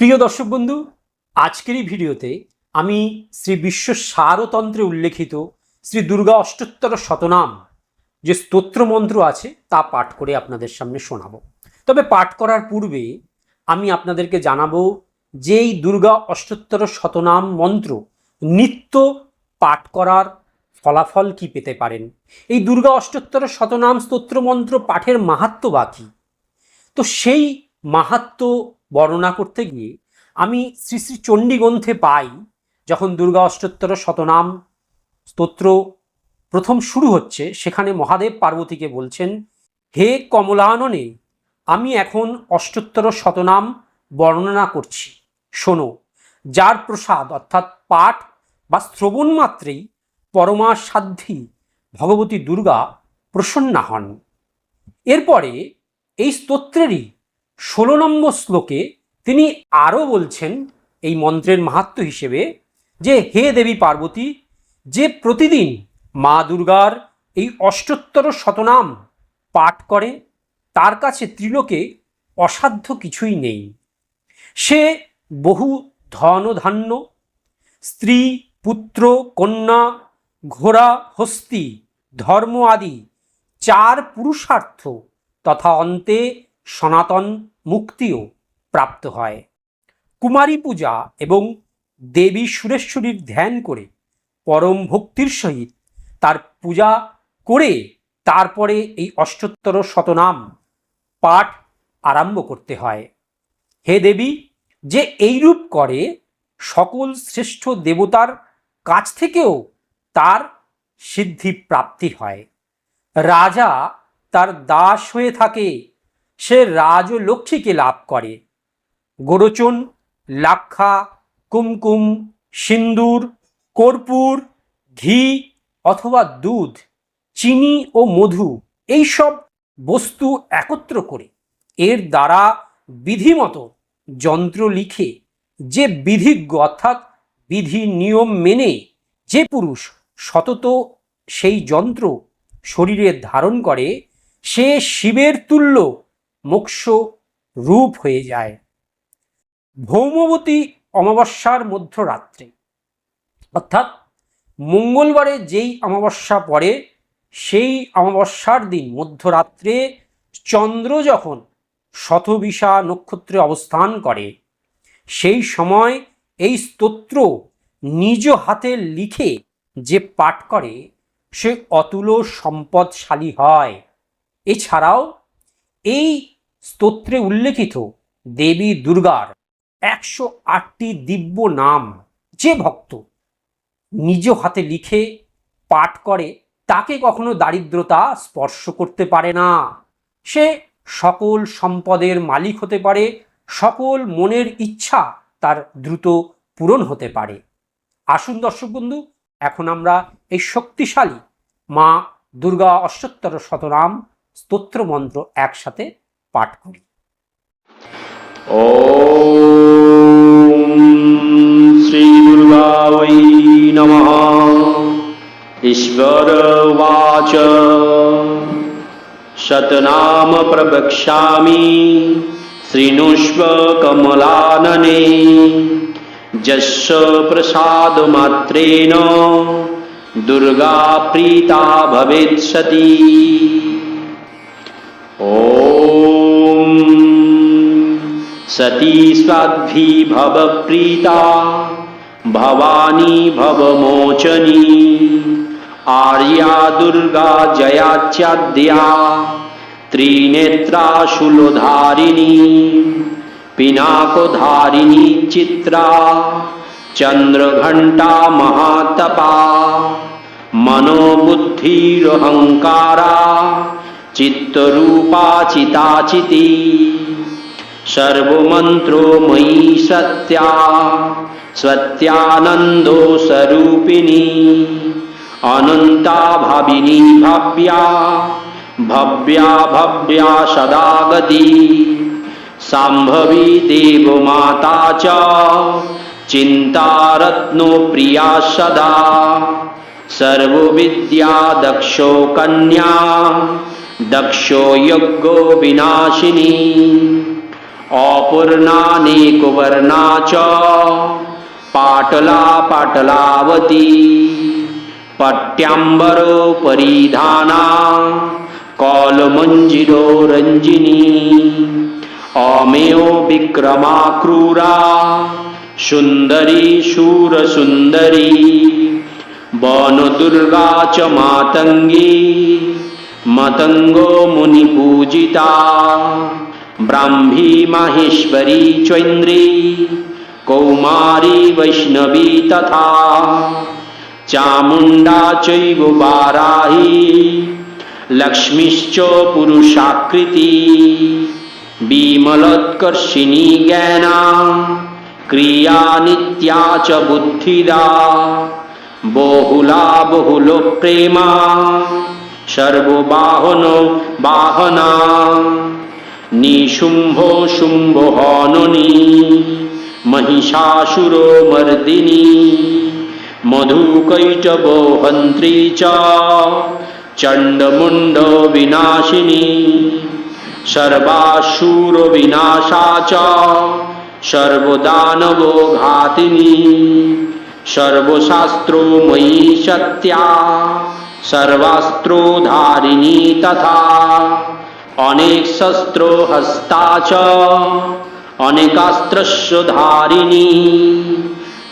প্রিয় দর্শক বন্ধু, আজকের এই ভিডিওতে আমি শ্রী বিশ্ব সারতন্ত্রে উল্লেখিত শ্রী দুর্গা অষ্টোত্তর শতনাম যে স্তোত্র মন্ত্র আছে তা পাঠ করে আপনাদের সামনে শোনাবো। তবে পাঠ করার পূর্বে আমি আপনাদেরকে জানাব যে এই দুর্গা অষ্টোত্তর শতনাম মন্ত্র নিত্য পাঠ করার ফলাফল কি পেতে পারেন? এই দুর্গা অষ্টোত্তর শতনাম স্তোত্র মন্ত্র পাঠের মাহাত্ম বা কী? তো সেই মাহাত্ম বর্ণনা করতে গিয়ে আমি শ্রী শ্রী চণ্ডীগ্রন্থে পাই যখন দুর্গা অষ্টোত্তর শতনাম স্তোত্র প্রথম শুরু হচ্ছে, সেখানে মহাদেব পার্বতীকে বলছেন, হে কমলাননে, আমি এখন অষ্টোত্তর শতনাম বর্ণনা করছি। শোনো, যার প্রসাদ অর্থাৎ পাঠ বা শ্রবণ মাত্রেই পরমা সাধ্যী ভগবতী দুর্গা প্রসন্না হন। এরপরে এই স্তোত্রেরই ষোলো নম্বর শ্লোকে তিনি আরও বলছেন এই মন্ত্রের মাহাত্ম হিসেবে যে, হে দেবী পার্বতী, যে প্রতিদিন মা দুর্গার এই অষ্টোত্তর শতনাম পাঠ করে, তার কাছে ত্রিলোকে অসাধ্য কিছুই নেই। সে বহু ধন ও ধান্য, স্ত্রী, পুত্র, কন্যা, ঘোড়া, হস্তি, ধর্ম আদি, চার পুরুষার্থ তথা অন্তে সনাতন মুক্তিও প্রাপ্ত হয়। কুমারী পূজা এবং দেবী সুরেশ্বরীর ধ্যান করে পরম ভক্তির সহিত তার পূজা করে তারপরে এই অষ্টোত্তর শতনাম পাঠ আরম্ভ করতে হয়। হে দেবী, যে এইরূপ করে সকল শ্রেষ্ঠ দেবতার কাছ থেকেও তার সিদ্ধি প্রাপ্তি হয়। রাজা তার দাস হয়ে থাকে সে রাজ ও লক্ষ্মীকে লাভ করে। গোরচন, লাক্ষা, কুমকুম, সিন্দুর, কর্পূর, ঘি অথবা দুধ, চিনি ও মধু এইসব বস্তু একত্র করে এর দ্বারা বিধিমতো যন্ত্র লিখে যে বিধিজ্ঞ অর্থাৎ বিধি নিয়ম মেনে যে পুরুষ সতত সেই যন্ত্র শরীরে ধারণ করে, সে শিবের তুল্য মোক্ষ রূপ হয়ে যায়। ভৌমবতী অমাবস্যার মধ্যরাত্রে। অর্থাৎ মঙ্গলবারে যেই অমাবস্যা পড়ে, সেই অমাবস্যার দিন মধ্যরাত্রে চন্দ্র যখন শতবিশা নক্ষত্রে অবস্থান করে, সেই সময় এই স্তোত্র নিজ হাতে লিখে যে পাঠ করে, সে অতুল সম্পদশালী হয়। এছাড়াও এই স্তোত্রে উল্লেখিত দেবী দুর্গার একশো আটটি দিব্য নাম যে ভক্ত নিজ হাতে লিখে পাঠ করে, তাকে কখনো দারিদ্রতা স্পর্শ করতে পারে না। সে সকল সম্পদের মালিক হতে পারে, সকল মনের ইচ্ছা তার দ্রুত পূরণ হতে পারে। আসুন দর্শক বন্ধু, এখন আমরা এই শক্তিশালী মা দুর্গা অষ্টোত্তর শতনাম স্তোত্র মন্ত্র একসাথে পাঠ করি ॐ श्रीदुर्गावै नमः ईश्वर उवाच शतनाम प्रवक्ष्यामि शृणुष्व कमलानने यस्य प्रसादमात्रेण दुर्गा प्रीता भवेत् सती ॐ सती स्वाद्भि भव प्रीता भवानी भवमोचनी आर्या दुर्गा जयाच्याद्या त्रिनेत्रा शूलधारिणी पिनाकोधारिणी चित्रा चन्द्रघण्टा महातपा मनोबुद्धिरहङ्कारा चित्तरूपा चिताचिती सर्वमन्त्रो मयि सत्या, स्वत्यानन्दो स्वरूपिणी अनन्ता भाविनी भव्या भव्या भव्या सदा गति साम्भवी देवमाता च, चिन्तारत्नो प्रिया सदा, सर्वविद्या दक्षो कन्या, दक्षो यज्ञो विनाशिनी। अपूर्णानेकवर्णा च। पाटला पाटलावती। पट्याम्बरो परिधाना कौलमञ्जिरो रञ्जिनी अमेयो विक्रमा क्रूरा सुन्दरी शूरसुन्दरी। वनदुर्गा च मातङ्गी। मतङ्गो मुनिपूजिता। ব্রাহ্মী মাহেশ্বরী চৈন্দ্রী, কৌমারী বৈষ্ণবী তথা চামুণ্ডা চৈব বারাহী, লক্ষ্মীশ্চ পুরুষাকৃতি, বিমলোৎকর্ষিণী জ্ঞানা, ক্রিয়া নিত্যা চ বুদ্ধিদা, বহুলা বহুল প্রেমা, সর্ববাহন বাহনা। নিশুম্ভ শুম্ভ হননী, মহিষাসুর মর্দিনী, মধুকৈটব হন্ত্রী চ, চণ্ডমুণ্ড বিনাশিনী, সর্বাসুর বিনাশা চ, সর্বদানব ঘাতিনী সর্বশাস্ত্রময়ী সত্যা সর্বাস্ত্রধারিণী তথা অনেক শস্ত্র হস্তাচ অনেকাস্ত্রস্য ধারিণী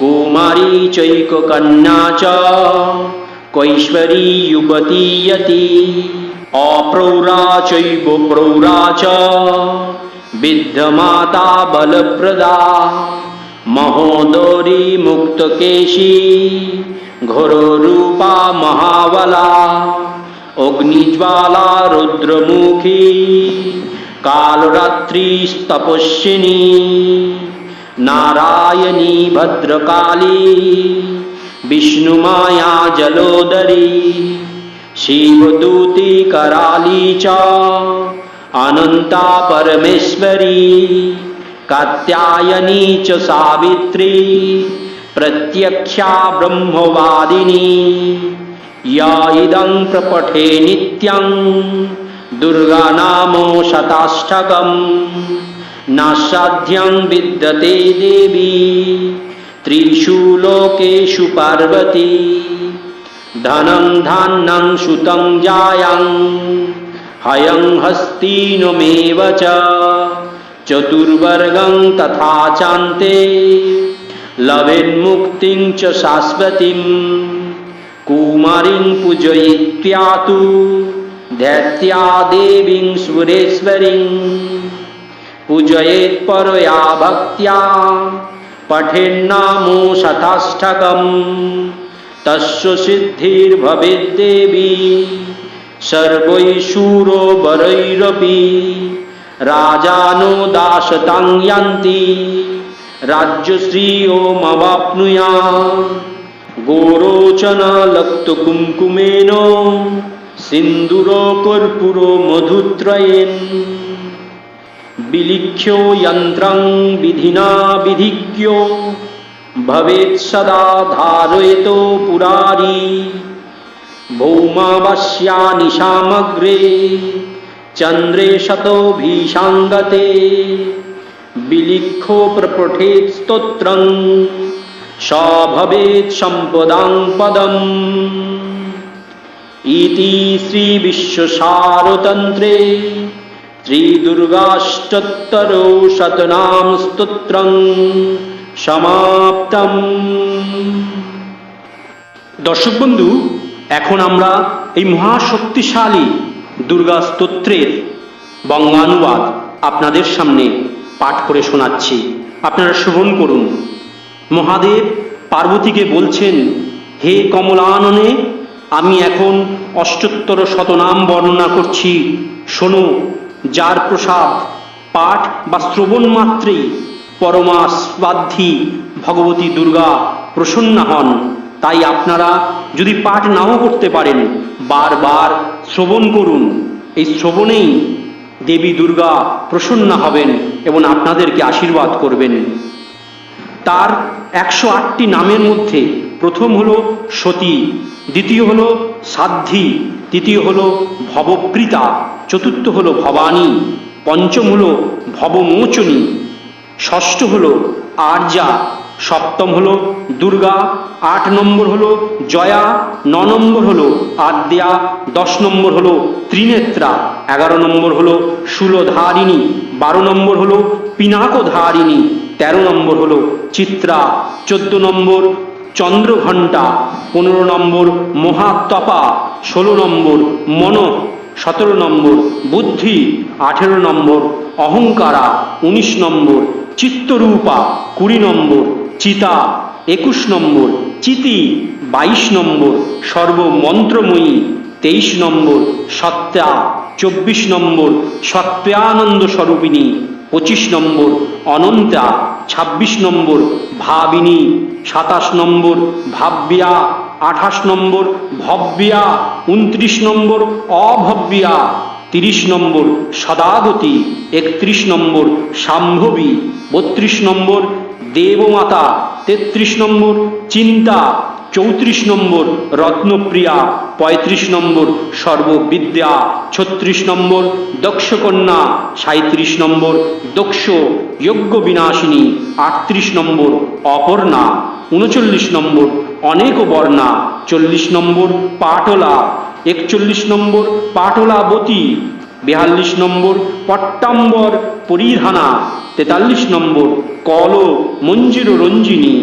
কুমারী চৈক কন্যা চ কৈশ্বরী যুবতী যতি অপ্রৌরা চৈব প্রৌরা চ বিদ্ধমাতা বলপ্রদা মহোদরী মুক্তকেশী ঘোররূপা মহাবলা अग्निज्वाला रुद्रमुखी कालरात्रिस्तपस्विनी नारायणी भद्रकाली, विष्णुमाया जलोदरी, शिवदूती कराली च परमेश्वरी, कात्यायनी च सावित्री, प्रत्यक्षा ब्रह्मवादिनी। ইয়া ইদং প্রপঠে নিত্যং দুর্গা নাম শতাষ্টকম নাসাধ্যং বিদ্যতে দেবী ত্রিষু লোকেষু পার্বতী ধনং ধান্যং সুতং জায়ং হয়ং হস্তিনমেব চ চতুর্বর্গং তথা চান্তে লভেন্মুক্তিং চ শাশ্বতীম कुमारीं पूजयित्वा तु दैत्या देवीं सुरेश्वरीं। पूजयेत् परया भक्त्या, पठेन्नामो शताष्टकम्। तस्य सर्वैशूरो वरैरपि राजानो दासतां यान्ति गोरोचनलक्तकुङ्कुमेन सिन्दूरो कर्पूरो मधुत्रयेन् विलिख्यो यन्त्रं विधिना विधिज्ञो भवेत् सदा धारयतो पुरारी भौमावस्या निशामग्रे चन्द्रे शतो भीषाङ्गते विलिखो प्रपठेत् स्तोत्रं সভবেত সম্পদাং পদম। ইতি শ্রী বিশ্বসারতন্ত্রে ত্রিদুর্গাষ্টত্তর শতনাম স্তোত্রং সমাপ্তম। দর্শক বন্ধু, এখন আমরা এই মহাশক্তিশালী দুর্গা স্তোত্রের বঙ্গানুবাদ আপনাদের সামনে পাঠ করে শোনাচ্ছি। আপনারা শ্রবণ করুন। মহাদেব পার্বতীকে বলছেন, হে কমলাননে, আমি এখন অষ্টোত্তর শতনাম বর্ণনা করছি। শোনো, যার প্রসাদ পাঠ বা শ্রবণ মাত্রেই পরমাস্বাধ্যী ভগবতী দুর্গা প্রসন্না হন। তাই আপনারা যদি পাঠ নাও করতে পারেন, বারবার শ্রবণ করুন। এই শ্রবণেই দেবী দুর্গা প্রসন্না হবেন এবং আপনাদেরকে আশীর্বাদ করবেন। তার একশো আটটি নামের মধ্যে প্রথম হলো সতী, দ্বিতীয় হলো সাধ্যী, তৃতীয় হলো ভবপ্রীতা, চতুর্থ হলো ভবানী, পঞ্চম হল ভবমোচনী, ষষ্ঠ হল আর্যা, সপ্তম হল দুর্গা, আট নম্বর হল জয়া, ন নম্বর হল আদ্যা, দশ নম্বর হল ত্রিনেত্রা, এগারো নম্বর হল শূলধারিণী বারো নম্বর হল পিনাকধারিণী, তেরো নম্বর হল চিত্রা, চোদ্দ নম্বর, চন্দ্রঘণ্টা, পনেরো নম্বর, মহাতপা, ষোলো নম্বর, মন, সতেরো নম্বর, বুদ্ধি, আঠেরো নম্বর, অহংকারা, উনিশ নম্বর, চিত্তরূপা, কুড়ি নম্বর, চিতা, একুশ নম্বর, চিতি, বাইশ নম্বর, সর্বমন্ত্রময়ী, তেইশ নম্বর, সত্যা, চব্বিশ নম্বর, সত্যানন্দ স্বরূপিণী। পঁচিশ নম্বর অনন্তা, ছাব্বিশ নম্বর ভাবিনী, সাতাশ নম্বর ভাব্যা আঠাশ নম্বর ভব্যা উনত্রিশ নম্বর অভব্যা তিরিশ নম্বর সদাগতি, একত্রিশ নম্বর শাম্ভবী বত্রিশ নম্বর দেবমাতা, তেত্রিশ নম্বর চিন্তা চৌত্রিশ নম্বর রত্নপ্রিয়া, পঁয়ত্রিশ নম্বর সর্ববিদ্যা, ছত্রিশ নম্বর দক্ষকন্যা সাঁত্রিশ নম্বর দক্ষ যজ্ঞ বিনাশিনী আটত্রিশ নম্বর অপর্ণা, উনচল্লিশ নম্বর অনেক বর্ণা চল্লিশ নম্বর পাটলা, একচল্লিশ নম্বর পাটলাবতী, বিয়াল্লিশ নম্বর পট্টাম্বর পরিধানা, তেতাল্লিশ নম্বর কল মঞ্জির রঞ্জিনী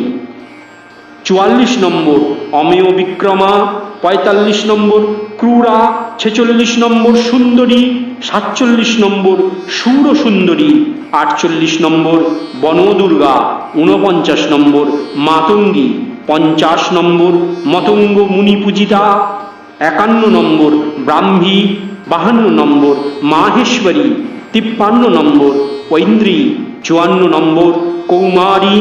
চুয়াল্লিশ নম্বর, অমেয় বিক্রমা, পঁয়তাল্লিশ নম্বর, ক্রূরা, ছেচল্লিশ নম্বর, সুন্দরী, সাতচল্লিশ নম্বর সুর সুন্দরী আটচল্লিশ নম্বর, বনদুর্গা, ঊনপঞ্চাশ নম্বর, মাতঙ্গী, পঞ্চাশ নম্বর, মতঙ্গ মুনি পূজিতা একান্ন নম্বর, ব্রাহ্মী, বাহান্ন নম্বর, মাহেশ্বরী, তিপ্পান্ন নম্বর, ঐন্দ্রী, চুয়ান্ন নম্বর, কৌমারী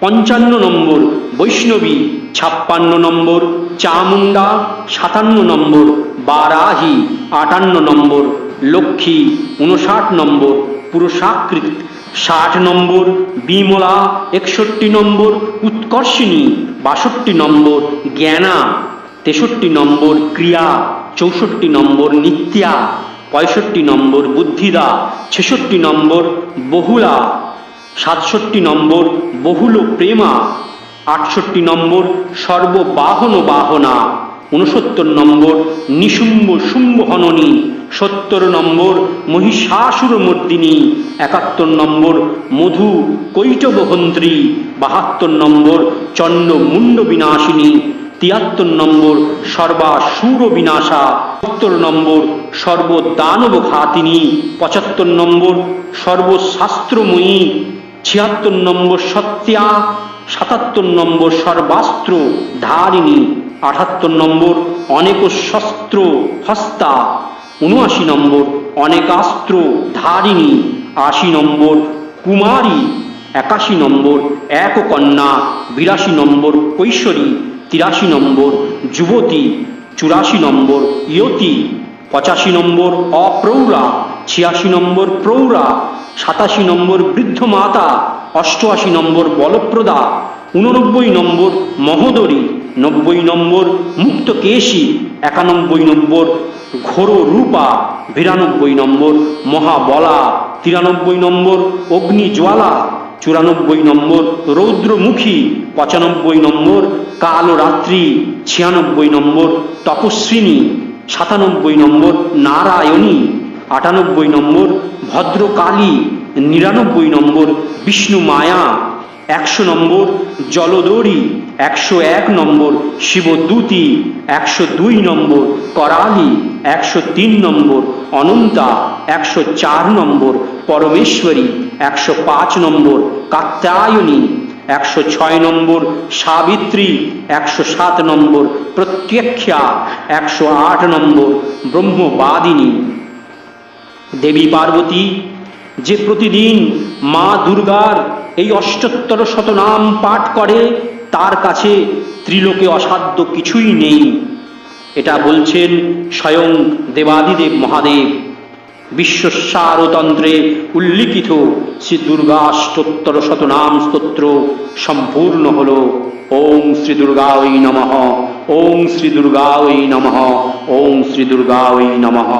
পঞ্চান্ন নম্বর, বৈষ্ণবী, ছাপ্পান্ন নম্বর, চামুণ্ডা, সাতান্ন নম্বর, বারাহি, আটান্ন নম্বর, লক্ষ্মী, উনষাট নম্বর, পুরুষাকৃত, ষাট নম্বর, বিমলা, একষট্টি নম্বর, উৎকর্ষিণী, বাষট্টি নম্বর, জ্ঞানা, তেষট্টি নম্বর, ক্রিয়া, চৌষট্টি নম্বর, নিত্যা, পঁয়ষট্টি নম্বর, বুদ্ধিদা, ছেষট্টি নম্বর, বহুলা সাতষট্টি নম্বর বহুল প্রেমা, আটষট্টি নম্বর সর্ববাহন বাহনা উনসত্তর নম্বর নিশুম্ব শুম্ভ হননী সত্তর নম্বর মহিষাসুর মর্দিনী, একাত্তর নম্বর মধু কৈটবহন্ত্রী, বাহাত্তর নম্বর চণ্ড মুন্ড বিনাশিনী, তিয়াত্তর নম্বর সর্বাসুর বিনাশা, সত্তর নম্বর সর্বদানব ঘাতিনী পঁচাত্তর নম্বর সর্বশাস্ত্রময়ী ছিয়াত্তর নম্বর সত্যা, সাতাত্তর নম্বর সর্বাস্ত্র, ধারিণী আঠাত্তর নম্বর অনেক শস্ত্র হস্তা, উনআশি নম্বর অনেকাস্ত্র, ধারিণী, আশি নম্বর কুমারী, একাশি নম্বর এক কন্যা বিরাশি নম্বর কৈশোরী, তিরাশি নম্বর যুবতী, চুরাশি নম্বর ইয়তি, পঁচাশি নম্বর অপ্রৌঢ়া, ছিয়াশি নম্বর প্রৌঢ়া সাতাশি নম্বর বৃদ্ধ মাতা, অষ্টআশি নম্বর বলপ্রদা, উননব্বই নম্বর মহোদরী, নব্বই নম্বর মুক্তকেশী, একানব্বই নম্বর ঘোর রূপা বিরানব্বই নম্বর মহাবলা, তিরানব্বই নম্বর অগ্নিজ্বালা, চুরানব্বই নম্বর রৌদ্রমুখী, পঁচানব্বই নম্বর কালো রাত্রি ছিয়ানব্বই নম্বর তপস্বিনী, সাতানব্বই নম্বর নারায়ণী। আটানব্বই নম্বর, ভদ্রকালী নিরানব্বই নম্বর, বিষ্ণু মায়া একশো নম্বর, জলদৌড়ি একশো এক নম্বর শিবদূতি একশো দুই নম্বর, করালি একশো তিন নম্বর, অনন্তা একশো চার নম্বর, পরমেশ্বরী একশো পাঁচ নম্বর, কাত্যায়নী একশো ছয় নম্বর, সাবিত্রী একশো সাত নম্বর, প্রত্যক্ষা একশো আট নম্বর, ব্রহ্মবাদিনী দেবী পার্বতী, যে প্রতিদিন মা দুর্গার এই অষ্টোত্তর শতনাম পাঠ করে, তার কাছে ত্রিলোকে অসাধ্য কিছুই নেই। এটা বলছেন স্বয়ং দেবাদিদেব মহাদেব। বিশ্বসারতন্ত্রে উল্লিখিত শ্রী দুর্গা অষ্টোত্তর শতনাম স্তোত্র সম্পূর্ণ হল ওং শ্রী দুর্গা ওই নমঃ, ওং শ্রী দুর্গা ওই নমঃ, ওং শ্রী দুর্গা ওই নমঃ।